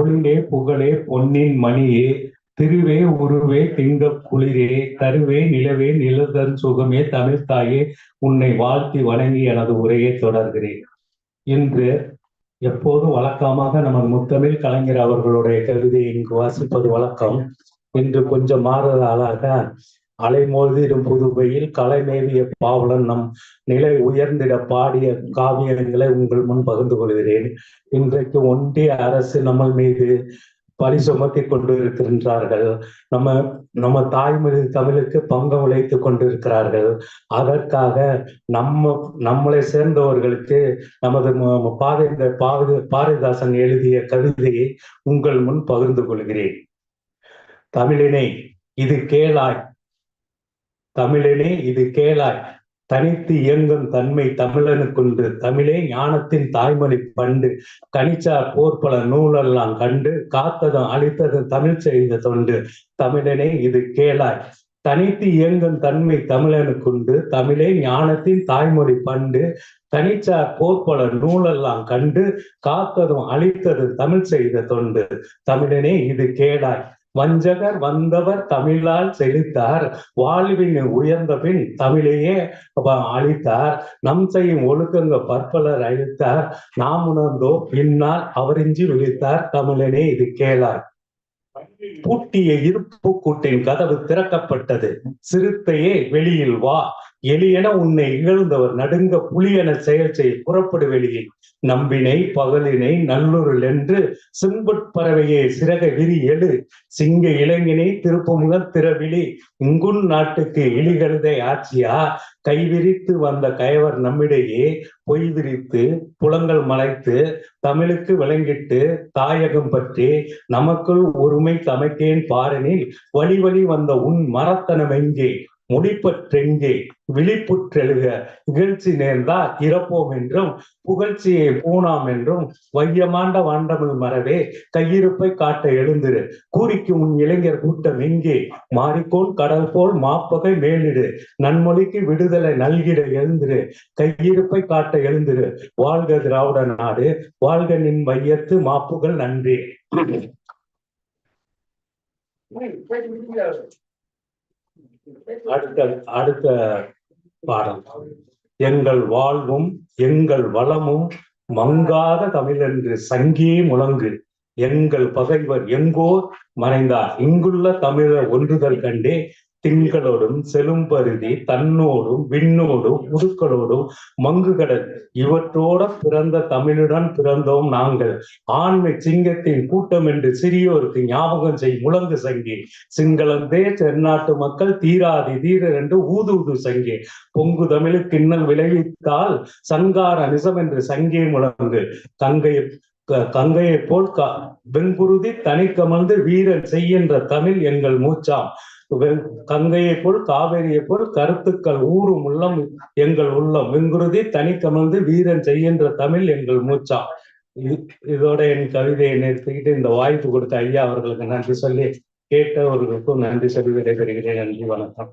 பொருளே புகழே பொன்னின் மணியே. திருவே உருவே திங்க குளிரே. தருவே நிலவே நிலதன் சுகமே தமிழ் தாயே உன்னை வாழ்த்தி வணங்கி எனது உரையை தொடர்கிறேன். இன்று எப்போதும் வழக்கமாக நமது முத்தமிழ் கலைஞர் அவர்களுடைய கவிதையை இங்கு வாசிப்பது வழக்கம். இன்று கொஞ்சம் மாறுதலாக அலைமோதிடும் புதுவையில் கலைமேவிய பாவலன் நம் நிலை உயர்ந்திட பாடிய காவியங்களை உங்கள் முன் பகிர்ந்து கொள்கிறேன். இன்றைக்கு ஒன்றிய அரசு நம்ம மீது பழி சுமத்தி கொண்டு இருக்கின்றார்கள் நம்ம நம்ம தாய்மொழி தமிழுக்கு பங்கம் உழைத்து கொண்டிருக்கிறார்கள். அதற்காக நம்ம நம்மளை சேர்ந்தவர்களுக்கு நமது பாரத பாரதி பாரதிதாசன் எழுதிய கவிதையை உங்கள் முன் பகிர்ந்து கொள்கிறேன். தமிழினை இது கேளாய் தமிழனே இது கேளாய். தனித்து இயங்கும் தன்மை தமிழனுக்குண்டு. தமிழே ஞானத்தின் தாய்மொழி பண்டு. கணிச்சா போர் பல நூலெல்லாம் கண்டு. காத்ததும் அழித்ததும் தமிழ் செய்த தொண்டு. தமிழனே இது கேளாய். தனித்து இயங்கும் தன்மை தமிழனுக்குண்டு. தமிழே ஞானத்தின் தாய்மொழி பண்டு. தனிச்சார் பல நூலெல்லாம் கண்டு. காத்ததும் அழித்ததும் தமிழ் செய்த தொண்டு. தமிழனே இது கேளாய். வஞ்சகர் வந்தவர் தமிழால் செழித்தார். வாழ்வின் உயர்ந்த பின் தமிழையே அழித்தார். நம் செய்யும் ஒழுக்கங்க பற்பலர் அழித்தார். நாம் உணர்ந்தோ பின்னால் அவரிஞ்சி விழித்தார். தமிழனே இது கேளார். பூட்டிய இருப்பு கூட்டின் கதவு திறக்கப்பட்டது. சிறுத்தையே வெளியில் வா. எளியன உன்னை இகழ்ந்தவர் நடுங்க புலியென செயல் செய் புறப்படு வெளியே. நம்பினை பகலினை நல்லுருள் என்று சிம்புட்பறவையே சிறக விரி எழு சிங்க இளைஞனை திருப்பமுக திறவிழி இங்குன் நாட்டுக்கு இழிகழுதை ஆட்சியா கைவிரித்து வந்த கயவர் நம்மிடையே. பொய் விரித்து புலங்கள் மலைத்து தமிழுக்கு விளங்கிட்டு தாயகம் பற்றி நமக்குள் ஒருமை சமைத்தேன் பாரனில். வழி வழி வந்த உன் மரத்தனம் எங்கே? முடிப்பற்றெங்கே விழிப்புற்றெழுக இகழ்ச்சி நேர்ந்தா இறப்போம் என்றும் புகழ்ச்சியை பூணாம் என்றும் வையமாண்ட வாண்டமிழ் மரவே கையிருப்பை காட்ட எழுந்திரு. கூறிக்கு உன் இளைஞர் கூட்டம் எங்கே? மாறிக்கோள் கடல் போல் மாப்பகை மேலிடு. நன்மொழிக்கு விடுதலை நல்கிட எழுந்திரு. கையிருப்பை காட்ட எழுந்திரு. வாழ்க திராவிட நாடு வாழ்க நின் வையத்து மாப்புகள் நன்றி. அடுத்த அடுத்த பாடல். எங்கள் வாழ்வும் எங்கள் வளமும் மங்காத தமிழ் என்று சங்கே முழங்கு. எங்கள் பகைவர் எங்கோ மறைந்தார். இங்குள்ள தமிழர் ஒன்றுதல் கண்டே திங்களோடும் செலும்பருதி தன்னோடும் விண்ணோடும் உடுக்களோடும் மங்குகடல். இவற்றோட பிறந்த தமிழுடன் பிறந்தோம் நாங்கள். ஆண்மை சிங்கத்தின் கூட்டம் என்று சிறியோருக்கு ஞாபகம் செய் முழங்கு சங்கி சிங்களந்தே தென்னாட்டு மக்கள் தீராதி தீரர் என்று ஊது ஊது சங்கே. பொங்கு தமிழுக்கு இன்னல் விளைவித்தால் சங்கார நிசம் என்று சங்கே முழங்கு. கங்கை கங்கையை போல் வெண்குருதி தனி கமழ்ந்து வீரன் செய்கின்ற தமிழ் எங்கள் மூச்சாம். கங்கையை போல் காவேரியை போல் கருத்துக்கள் ஊறும் உள்ளம் எங்கள் உள்ளம். வெங்குருதி தனி கமழ்ந்து வீரன் செய்கின்ற தமிழ் எங்கள் மூச்சா. இதோட என் கவிதையை நிறுத்திக்கிட்டு இந்த வாய்ப்பு கொடுத்த ஐயா அவர்களுக்கு நன்றி சொல்லி கேட்டவர்களுக்கும் நன்றி சொல்லி விடைபெறுகிறேன். நன்றி வணக்கம்.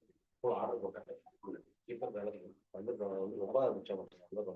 இப்போ ஆர்டர் போட்டாங்க. இப்போ வேலைக்கு வந்து வந்து ரொம்ப மிச்சம் சட்டத்தை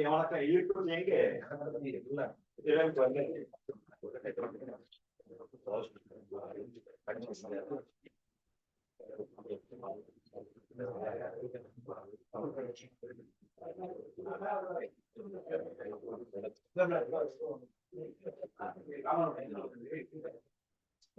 ఏమన్నా ఇల్లు నీకే ఇరవై Gracias.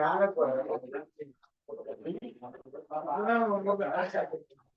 రాకపోయి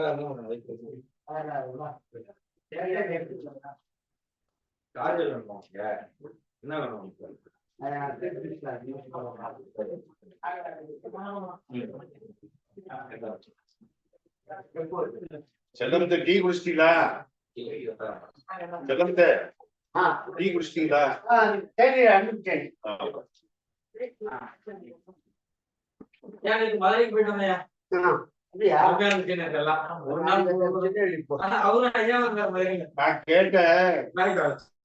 வேணுமா உனக்கு? என்ன வேணும் செல்லம்த டீ குடிச்சிட்டீங்களா? செல்லம்த டீ குடிச்சிட்டீங்களா? இன்னைக்கு மதுரைக்கு போயிட்டோம்யா நான் கேட்டேன்.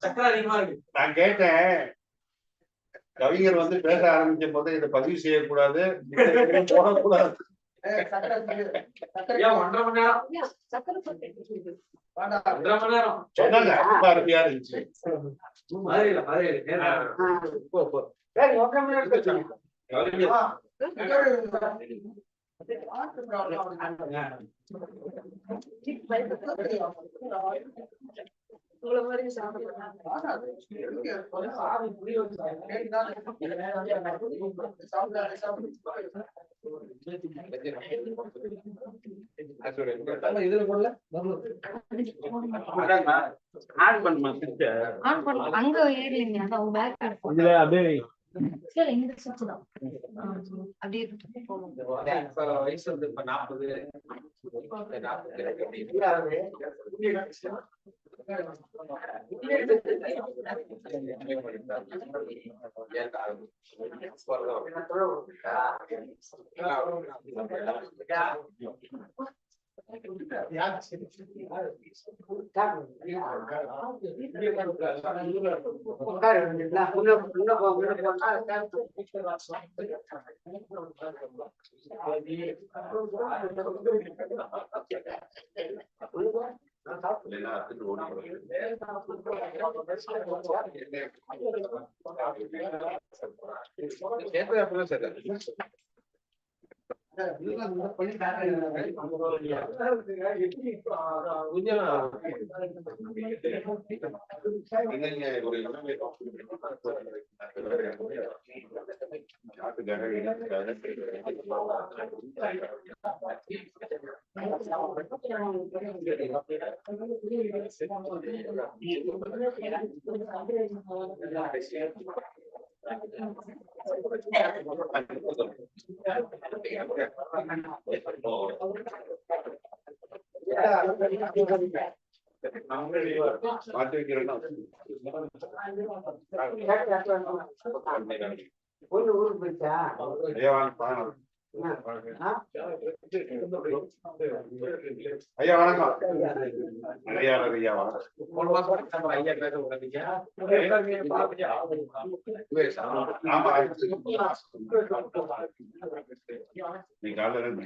சக்கரை அதிகமா இருக்கு. நான் கேட்டேன். கவிஞர் வந்து பேச ஆரம்பிச்ச போது இதை பதிவு செய்யக்கூடாது. போடக்கூடாது. இருந்துச்சு. உங்களை மாதிரி அங்க ஏறலைங்க அதான் பேக் அப்படியே வயசு வந்து இப்ப நாற்பது எல்லாத்துக்கும் Ya, ஓடி என்னங்க ஒரு இளமை மாற்றி வைக்கிறேன்னா பொண்ணு ஊருக்கு போயிட்டா தேவான் பாடம் ஐயா வணக்கம். ஐயா ஐயா வணக்கம். ஐயா பேச நீ காலையில இருந்து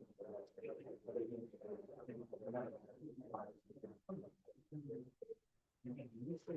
Yeah.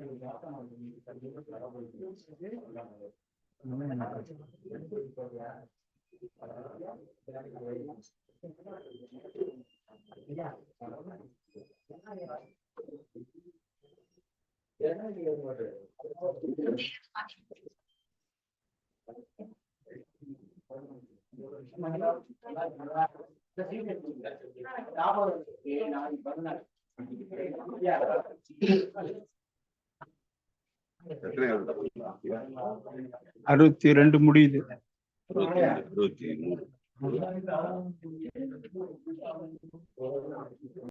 அறுபத்தி ரெண்டு முடியுது. அறுபத்தி மூணு.